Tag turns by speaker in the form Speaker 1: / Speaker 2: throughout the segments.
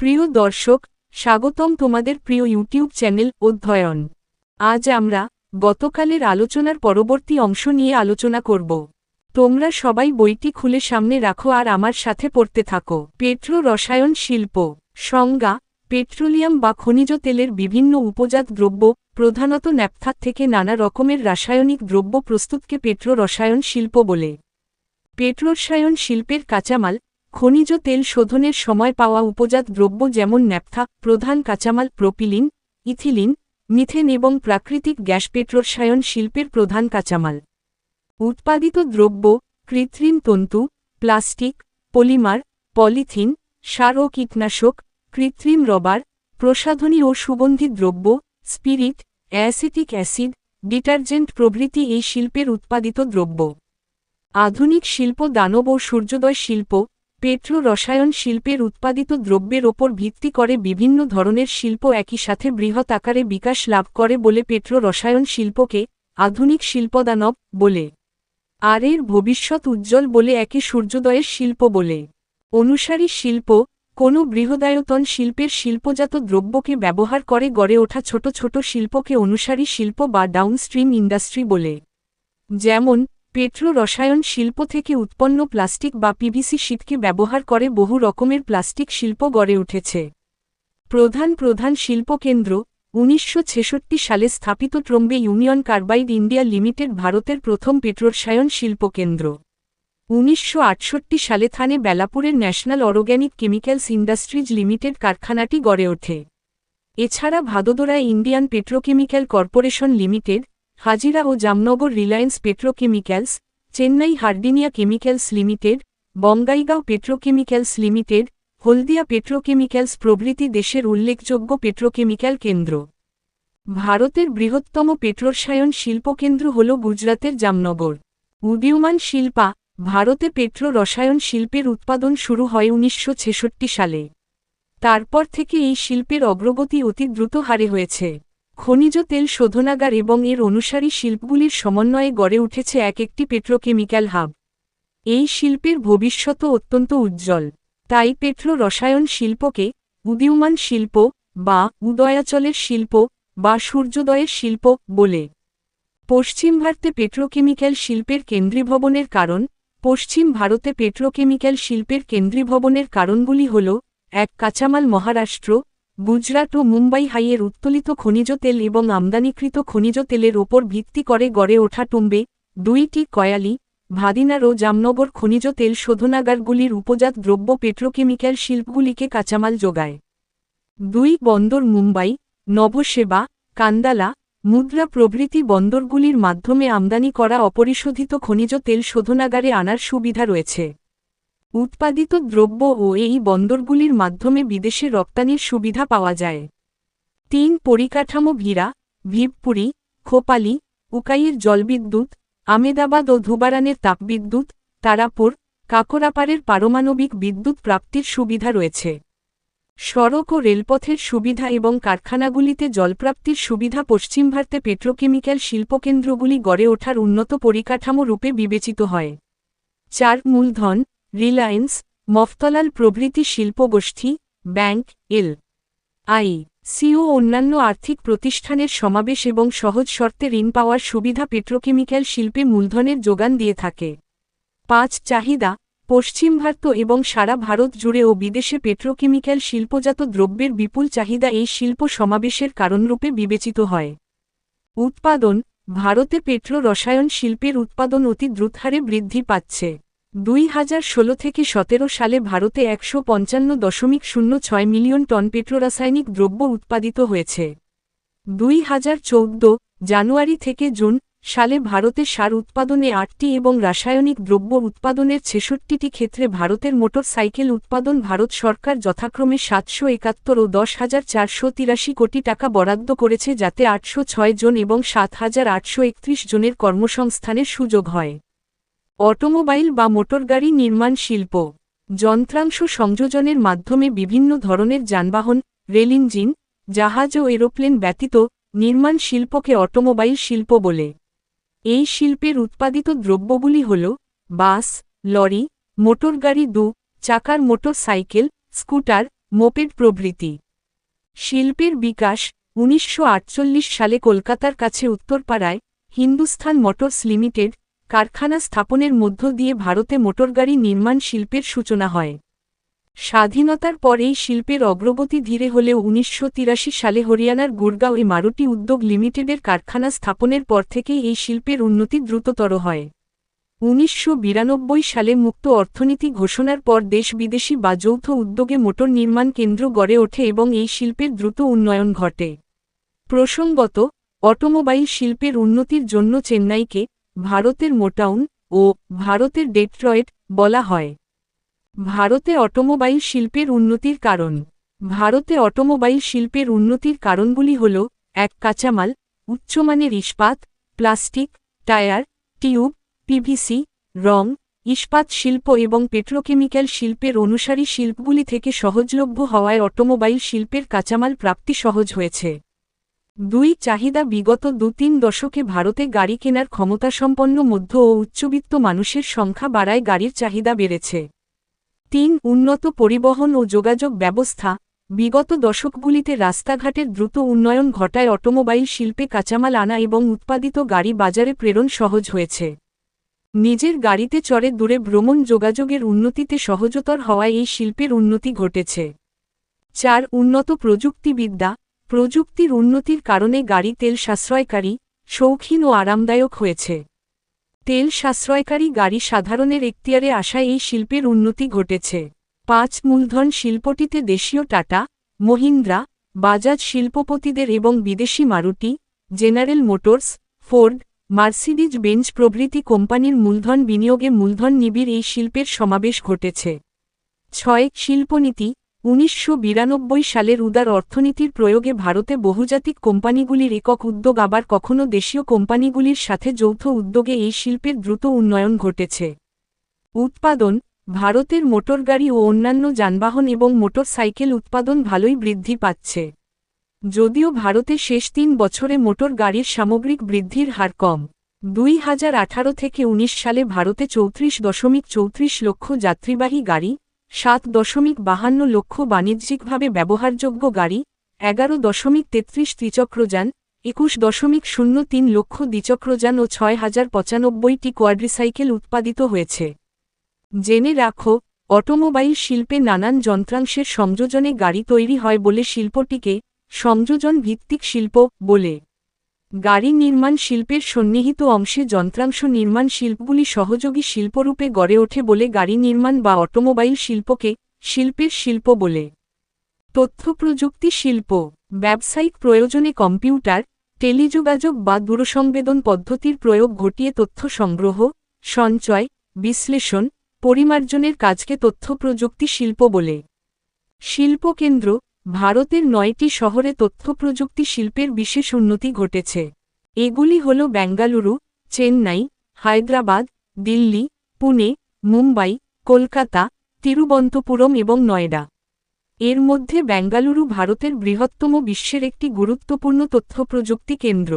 Speaker 1: প্রিয় দর্শক, স্বাগতম তোমাদের প্রিয় ইউটিউব চ্যানেল অধ্যয়ন। আজ আমরা গতকালের আলোচনার পরবর্তী অংশ নিয়ে আলোচনা করব। তোমরা সবাই বইটি খুলে সামনে রাখো আর আমার সাথে পড়তে থাকো। পেট্রো রসায়ন শিল্প, সংজ্ঞা, পেট্রোলিয়াম বা খনিজ তেলের বিভিন্ন উপজাত দ্রব্য, প্রধানত ন্যাপথার থেকে নানা রকমের রাসায়নিক দ্রব্য প্রস্তুতকে পেট্রো রসায়ন শিল্প বলে। পেট্রোরসায়ন শিল্পের কাঁচামাল খনিজ তেল শোধনের সময় পাওয়া উপজাত দ্রব্য যেমন ন্যাপথা, প্রধান কাঁচামাল প্রোপিলিন, ইথিলিন, মিথেন এবং প্রাকৃতিক গ্যাস পেট্রোরসায়ন শিল্পের প্রধান কাঁচামাল। উৎপাদিত দ্রব্য কৃত্রিম তন্তু, প্লাস্টিক, পলিমার, পলিথিন, সার ও কীটনাশক, কৃত্রিম রবার, প্রসাধনী ও সুগন্ধি দ্রব্য, স্পিরিট, অ্যাসিটিক অ্যাসিড, ডিটারজেন্ট প্রভৃতি এই শিল্পের উৎপাদিত দ্রব্য। আধুনিক শিল্প দানব ও সূর্যোদয় শিল্প পেট্রো রসায়ন শিল্পের উৎপাদিত দ্রব্যের ওপর ভিত্তি করে বিভিন্ন ধরনের শিল্প একই সাথে বৃহৎ আকারে বিকাশ লাভ করে বলে পেট্রো রসায়ন শিল্পকে আধুনিক শিল্পদানব বলে। আর এর ভবিষ্যৎ উজ্জ্বল বলে একে সূর্যোদয়ের শিল্প বলে। অনুসারী শিল্প, কোনো বৃহদায়তন শিল্পের শিল্পজাত দ্রব্যকে ব্যবহার করে গড়ে ওঠা ছোট ছোট শিল্পকে অনুসারী শিল্প বা ডাউনস্ট্রিম ইন্ডাস্ট্রি বলে। যেমন পেট্রো রসায়ন শিল্প থেকে উৎপন্ন প্লাস্টিক বা পিভিসি শীতকে ব্যবহার করে বহু রকমের প্লাস্টিক শিল্প গড়ে উঠেছে। প্রধান প্রধান শিল্পকেন্দ্র উনিশশো ছেষট্টি সালে স্থাপিত Trombay union carbide India limited ভারতের প্রথম পেট্রোরসায়ন শিল্পকেন্দ্র উনিশশো আটষট্টি সালে Thane বেলাপুরের national organic chemicals industries limited কারখানাটি গড়ে ওঠে। এছাড়া ভাদোদরায় Indian petrochemical corporation limited Hazira ও Jamnagar Reliance petrochemicals, Chennai Herdillia chemicals limited, Bongaigaon petrochemicals limited, Haldia petrochemicals প্রভৃতি দেশের উল্লেখযোগ্য পেট্রোকেমিক্যাল কেন্দ্র। ভারতের বৃহত্তম পেট্রোরসায়ন শিল্পকেন্দ্র হল গুজরাতের জামনগর। উদীয়মান শিল্পা, ভারতে পেট্রো রসায়ন শিল্পের উৎপাদন শুরু হয় উনিশশো ছেষট্টি সালে। তারপর থেকে এই শিল্পের অগ্রগতি অতি দ্রুত হারে হয়েছে। খনিজ তেল শোধনাগার এবং এর অনুসারী শিল্পগুলির সমন্বয়ে গড়ে উঠেছে এক একটি পেট্রোকেমিক্যাল হাব। এই শিল্পের ভবিষ্যৎ অত্যন্ত উজ্জ্বল। তাই পেট্রো রসায়ন শিল্পকে উদীয়মান শিল্প বা উদয়াচলের শিল্প বা সূর্যোদয়ের শিল্প বলে। পশ্চিম ভারতে পেট্রোকেমিক্যাল শিল্পের কেন্দ্রীভবনের কারণ, পশ্চিম ভারতে পেট্রোকেমিক্যাল শিল্পের কেন্দ্রীভবনের কারণগুলি হল, এক কাঁচামাল মহারাষ্ট্র গুজরাট ও মুম্বাই হাইয়ের উত্তোলিত খনিজ তেল এবং আমদানিকৃত খনিজ তেলের ওপর ভিত্তি করে গড়ে ওঠা টুম্বে, দুইটি কয়ালি, ভাদিনার ও জামনগর খনিজ তেল শোধনাগারগুলির উপজাত দ্রব্য পেট্রোকেমিক্যাল শিল্পগুলিকে কাঁচামাল যোগায়। দুই বন্দর মুম্বাই, নবসেবা, কান্দালা, মুদ্রা প্রভৃতি বন্দরগুলির মাধ্যমে আমদানি করা অপরিশোধিত খনিজ তেল শোধনাগারে আনার সুবিধা রয়েছে। উৎপাদিত দ্রব্য ও এই বন্দরগুলির মাধ্যমে বিদেশে রপ্তানির সুবিধা পাওয়া যায়। তিন পরিকাঠামো ভিরা ভিবপুরি খোপালি, উকাইয়ের জলবিদ্যুৎ, আমেদাবাদ ও ধুবারানের তাপবিদ্যুৎ, তারাপুর, কাকরাপাড়ের পারমাণবিক বিদ্যুৎ প্রাপ্তির সুবিধা রয়েছে। সড়ক ও রেলপথের সুবিধা এবং কারখানাগুলিতে জলপ্রাপ্তির সুবিধা পশ্চিম ভারতে পেট্রোকেমিক্যাল শিল্পকেন্দ্রগুলি গড়ে ওঠার উন্নত পরিকাঠামো রূপে বিবেচিত হয়। চার মূলধন রিলায়েন্স, মফতলাল প্রভৃতি শিল্পগোষ্ঠী, ব্যাংক, এল আই সিও অন্যান্য আর্থিক প্রতিষ্ঠানের সমাবেশ এবং সহজ শর্তে ঋণ পাওয়ার সুবিধা পেট্রোকেমিক্যাল শিল্পে মূলধনের যোগান দিয়ে থাকে। পাঁচ, চাহিদা, পশ্চিম ভারত এবং সারা ভারত জুড়ে ও বিদেশে পেট্রোকেমিক্যাল শিল্পজাত দ্রব্যের বিপুল চাহিদা এই শিল্প সমাবেশের কারণরূপে বিবেচিত হয়। উৎপাদন, ভারতে পেট্রো রসায়ন শিল্পের উৎপাদন অতি দ্রুতহারে বৃদ্ধি পাচ্ছে। দুই হাজার ষোলো থেকে সতেরো সালে ভারতে একশো পঞ্চান্ন দশমিক শূন্য ছয় মিলিয়ন টন পেট্রোরাসায়নিক দ্রব্য উৎপাদিত হয়েছে। দুই হাজার চৌদ্দ জানুয়ারি থেকে জুন সালে ভারতে সার উৎপাদনে আটটি এবং রাসায়নিক দ্রব্য উৎপাদনের ছেষট্টিটি ক্ষেত্রে ভারতের মোটর সাইকেল উৎপাদন ভারত সরকার যথাক্রমে সাতশো একাত্তর ও দশ হাজার চারশো তিরাশি কোটি টাকা বরাদ্দ করেছে যাতে আটশো ছয় জন এবং সাত হাজার আটশো একত্রিশ জনের কর্মসংস্থানের সুযোগ হয়। অটোমোবাইল বা মোটরগাড়ি নির্মাণ শিল্প, যন্ত্রাংশ সংযোজনের মাধ্যমে বিভিন্ন ধরনের যানবাহন, রেল ইঞ্জিন, জাহাজ ও এরোপ্লেন ব্যতীত নির্মাণ শিল্পকে অটোমোবাইল শিল্প বলে। এই শিল্পের উৎপাদিত দ্রব্যগুলি হল বাস, লরি, মোটরগাড়ি দু, চাকার মোটর সাইকেল স্কুটার, মোপেড প্রভৃতি। শিল্পের বিকাশ উনিশশো আটচল্লিশ সালে কলকাতার কাছে উত্তরপাড়ায় হিন্দুস্থান মোটরস লিমিটেড কারখানা স্থাপনের মধ্য দিয়ে ভারতে মোটরগাড়ি নির্মাণ শিল্পের সূচনা হয়। স্বাধীনতার পর এই শিল্পের অগ্রগতি ধীরে হলেও উনিশশো সালে হরিয়ানার গুরগাঁও এ মারুতি উদ্যোগ লিমিটেডের কারখানা স্থাপনের পর থেকেই এই শিল্পের উন্নতি দ্রুততর হয়। উনিশশো বিরানব্বই সালে মুক্ত অর্থনীতি ঘোষণার পর দেশ বিদেশি বা যৌথ উদ্যোগে মোটর নির্মাণ কেন্দ্র গড়ে ওঠে এবং এই শিল্পের দ্রুত উন্নয়ন ঘটে। প্রসঙ্গত, অটোমোবাইল শিল্পের উন্নতির জন্য চেন্নাইকে ভারতের মোটাউন ও ভারতের ডেট্রয়েট বলা হয়। ভারতে অটোমোবাইল শিল্পের উন্নতির কারণ। ভারতে অটোমোবাইল শিল্পের উন্নতির কারণগুলি হল, এক, কাঁচামাল, উচ্চমানের ইস্পাত, প্লাস্টিক, টায়ার, টিউব পিভিসি রং, ইস্পাত শিল্প এবং পেট্রোকেমিক্যাল শিল্পের অনুসারী শিল্পগুলি থেকে সহজলভ্য হওয়ায় অটোমোবাইল শিল্পের কাঁচামাল প্রাপ্তি সহজ হয়েছে। দুই চাহিদা বিগত দু তিন দশকে ভারতে গাড়ি কেনার ক্ষমতাসম্পন্ন মধ্য ও উচ্চবিত্ত মানুষের সংখ্যা বাড়ায় গাড়ির চাহিদা বেড়েছে। তিন, উন্নত পরিবহন ও যোগাযোগ ব্যবস্থা। বিগত দশকগুলিতে রাস্তাঘাটের দ্রুত উন্নয়ন ঘটায় অটোমোবাইল শিল্পে কাঁচামাল আনা এবং উৎপাদিত গাড়ি বাজারে প্রেরণ সহজ হয়েছে। নিজের গাড়িতে চড়ে দূরে ভ্রমণ যোগাযোগের উন্নতিতে সহজতর হওয়ায় এই শিল্পের উন্নতি ঘটেছে। চার, উন্নত প্রযুক্তিবিদ্যা। প্রযুক্তির উন্নতির কারণে গাড়ি তেল সাশ্রয়কারী, শৌখিন ও আরামদায়ক হয়েছে। তেল সাশ্রয়কারী গাড়ি সাধারণের এখতিয়ারে আসায় এই শিল্পের উন্নতি ঘটেছে। পাঁচ মূলধন শিল্পটিতে দেশীয় টাটা, মহিন্দ্রা, বাজাজ শিল্পপতিদের এবং বিদেশি Maruti general motors, Ford Mercedes Benz প্রভৃতি কোম্পানির মূলধন বিনিয়োগে মূলধন নিবিড় এই শিল্পের সমাবেশ ঘটেছে। ছয় শিল্পনীতি উনিশশো বিরানব্বই সালের উদার অর্থনীতির প্রয়োগে ভারতে বহুজাতিক কোম্পানিগুলির একক উদ্যোগ আবার কখনও দেশীয় কোম্পানিগুলির সাথে যৌথ উদ্যোগে এই শিল্পের দ্রুত উন্নয়ন ঘটেছে। উৎপাদন, ভারতের মোটরগাড়ি ও অন্যান্য যানবাহন এবং মোটর সাইকেল উৎপাদন ভালোই বৃদ্ধি পাচ্ছে। যদিও ভারতে শেষ তিন বছরে মোটর গাড়ির সামগ্রিক বৃদ্ধির হার কম। দুই হাজার আঠারো থেকে ১৯ সালে ভারতে চৌত্রিশ দশমিক চৌত্রিশ লক্ষ যাত্রীবাহী গাড়ি সাত দশমিক বাহান্ন লক্ষ বাণিজ্যিকভাবে ব্যবহারযোগ্য গাড়ি, এগারো দশমিক তেত্রিশ ত্রিচক্রযান একুশ দশমিক শূন্য তিন লক্ষ দ্বিচক্রযান ও ছয় হাজার পঁচানব্বইটি কোয়াড্রিসাইকেল উৎপাদিত হয়েছে। জেনে রাখো, অটোমোবাইল শিল্পে নানান যন্ত্রাংশের সংযোজনে গাড়ি তৈরি হয় বলে শিল্পটিকে সংযোজন ভিত্তিক শিল্প বলে। গাড়ি নির্মাণ শিল্পের সন্নিহিত অংশে যন্ত্রাংশ নির্মাণ শিল্পগুলি সহযোগী শিল্পরূপে গড়ে ওঠে বলে গাড়ি নির্মাণ বা অটোমোবাইল শিল্পকে শিল্পের শিল্প বলে। তথ্যপ্রযুক্তি শিল্প, ব্যবসায়িক প্রয়োজনে কম্পিউটার, টেলিযোগাযোগ বা দূরসংবেদন পদ্ধতির প্রয়োগ ঘটিয়ে তথ্য সংগ্রহ, সঞ্চয়, বিশ্লেষণ, পরিমার্জনের কাজকে তথ্যপ্রযুক্তি শিল্প বলে। শিল্পকেন্দ্র ভারতের নয়টি শহরে তথ্যপ্রযুক্তি শিল্পের বিশেষ উন্নতি ঘটেছে। এগুলি হল বেঙ্গালুরু, চেন্নাই, হায়দ্রাবাদ, দিল্লি, পুনে, মুম্বাই, কলকাতা তিরুবন্তপুরম এবং নয়ডা। এর মধ্যে বেঙ্গালুরু ভারতের বৃহত্তম বিশ্বের একটি গুরুত্বপূর্ণ তথ্যপ্রযুক্তি কেন্দ্র।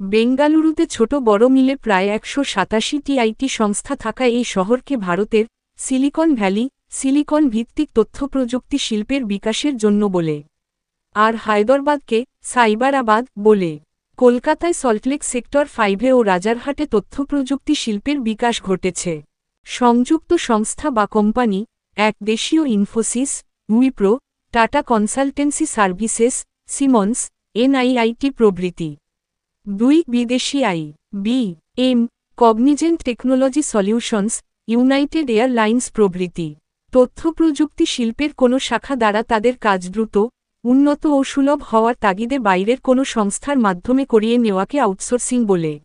Speaker 1: বেঙ্গালুরুতে ছোট বড় মিলে প্রায় একশো সাতাশিটি আইটি সংস্থা থাকা এই শহরকে ভারতের সিলিকন ভ্যালি সিলিকন ভিত্তিক তথ্যপ্রযুক্তি শিল্পের বিকাশের জন্য বলে। আর হায়দরাবাদকে সাইবারাবাদ বলে। কলকাতায় সল্টলেক সেক্টর ফাইভে ও রাজারহাটে তথ্যপ্রযুক্তি শিল্পের বিকাশ ঘটেছে। সংযুক্ত সংস্থা বা কোম্পানি, এক দেশীয় Infosys, Wipro, Tata consultancy services, Siemens, NIIT প্রভৃতি। দুই বিদেশি I, B, M, Cognizant technology solutions, United Airlines প্রভৃতি। তথ্যপ্রযুক্তি শিল্পের কোনো শাখা দ্বারা তাদের কাজ দ্রুত, উন্নত ও সুলভ হওয়ার তাগিদে বাইরের কোনো সংস্থার মাধ্যমে করিয়ে নেওয়াকে আউটসোর্সিং বলে।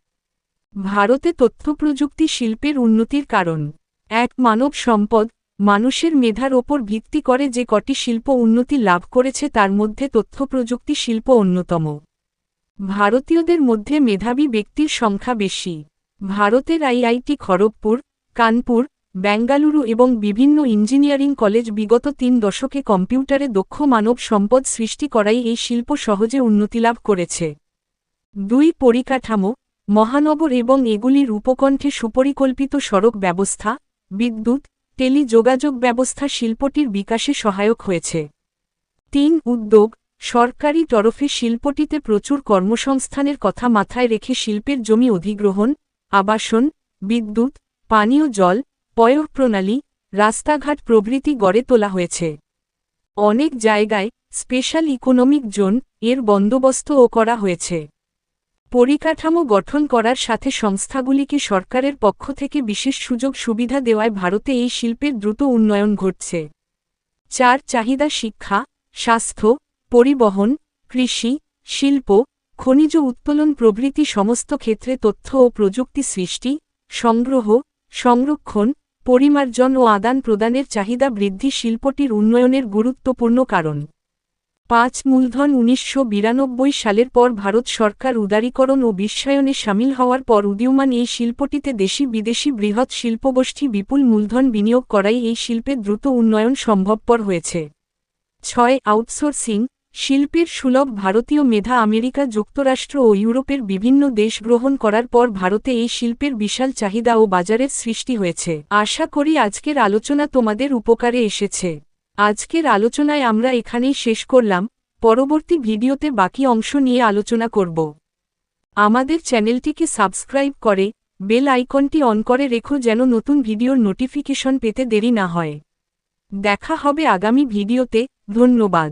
Speaker 1: ভারতে তথ্যপ্রযুক্তি শিল্পের উন্নতির কারণ। এক, মানব সম্পদ, মানুষের মেধার ওপর ভিত্তি করে যে কটি শিল্প উন্নতি লাভ করেছে তার মধ্যে তথ্যপ্রযুক্তি শিল্প অন্যতম। ভারতীয়দের মধ্যে মেধাবী ব্যক্তির সংখ্যা বেশি। ভারতের আইআইটি খড়গপুর, কানপুর বেঙ্গালুরু এবং বিভিন্ন ইঞ্জিনিয়ারিং কলেজ বিগত তিন দশকে কম্পিউটারে দক্ষ মানব সম্পদ সৃষ্টি করাই এই শিল্প সহজে উন্নতিলাভ করেছে। দুই পরিকাঠামো, মহানগর এবং এগুলির উপকণ্ঠে সুপরিকল্পিত সড়ক ব্যবস্থা, বিদ্যুৎ টেলি যোগাযোগ ব্যবস্থা শিল্পটির বিকাশে সহায়ক হয়েছে। তিন উদ্যোগ, সরকারি তরফে শিল্পটিতে প্রচুর কর্মসংস্থানের কথা মাথায় রেখে শিল্পের জমি অধিগ্রহণ, আবাসন, বিদ্যুৎ, পানীয় জল পয়ঃ প্রণালী, রাস্তাঘাট প্রভৃতি গড়ে তোলা হয়েছে। অনেক জায়গায় স্পেশাল ইকোনমিক জোন এর বন্দোবস্তও করা হয়েছে। পরিকাঠামো গঠন করার সাথে সংস্থাগুলিকে সরকারের পক্ষ থেকে বিশেষ সুযোগ সুবিধা দেওয়ায় ভারতে এই শিল্পের দ্রুত উন্নয়ন ঘটছে। চার, চাহিদা শিক্ষা, স্বাস্থ্য, পরিবহন, কৃষি, শিল্প, খনিজ উত্তোলন প্রভৃতি সমস্ত ক্ষেত্রে তথ্য ও প্রযুক্তি সৃষ্টি, সংগ্রহ, সংরক্ষণ পরিমার্জন ও আদান প্রদানের চাহিদা বৃদ্ধি শিল্পটির উন্নয়নের গুরুত্বপূর্ণ কারণ। পাঁচ মূলধন উনিশশো বিরানব্বই সালের পর ভারত সরকার উদারীকরণ ও বিশ্বায়নে সামিল হওয়ার পর উদীয়মান এই শিল্পটিতে দেশি বিদেশি বৃহৎ শিল্পগোষ্ঠী বিপুল মূলধন বিনিয়োগ করাই এই শিল্পের দ্রুত উন্নয়ন সম্ভবপর হয়েছে। ছয় আউটসোর্সিং শিল্পের সুলভ ভারতীয় মেধা আমেরিকা যুক্তরাষ্ট্র ও ইউরোপের বিভিন্ন দেশ গ্রহণ করার পর ভারতে এই শিল্পের বিশাল চাহিদা ও বাজারের সৃষ্টি হয়েছে। আশা করি আজকের আলোচনা তোমাদের উপকারে এসেছে। আজকের আলোচনায় আমরা এখানেই শেষ করলাম। পরবর্তী ভিডিওতে বাকি অংশ নিয়ে আলোচনা করব। আমাদের চ্যানেলটিকে সাবস্ক্রাইব করে, বেল আইকনটি অন করে রেখো যেন নতুন ভিডিওর নোটিফিকেশন পেতে দেরি না হয়। দেখা হবে আগামী ভিডিওতে। ধন্যবাদ।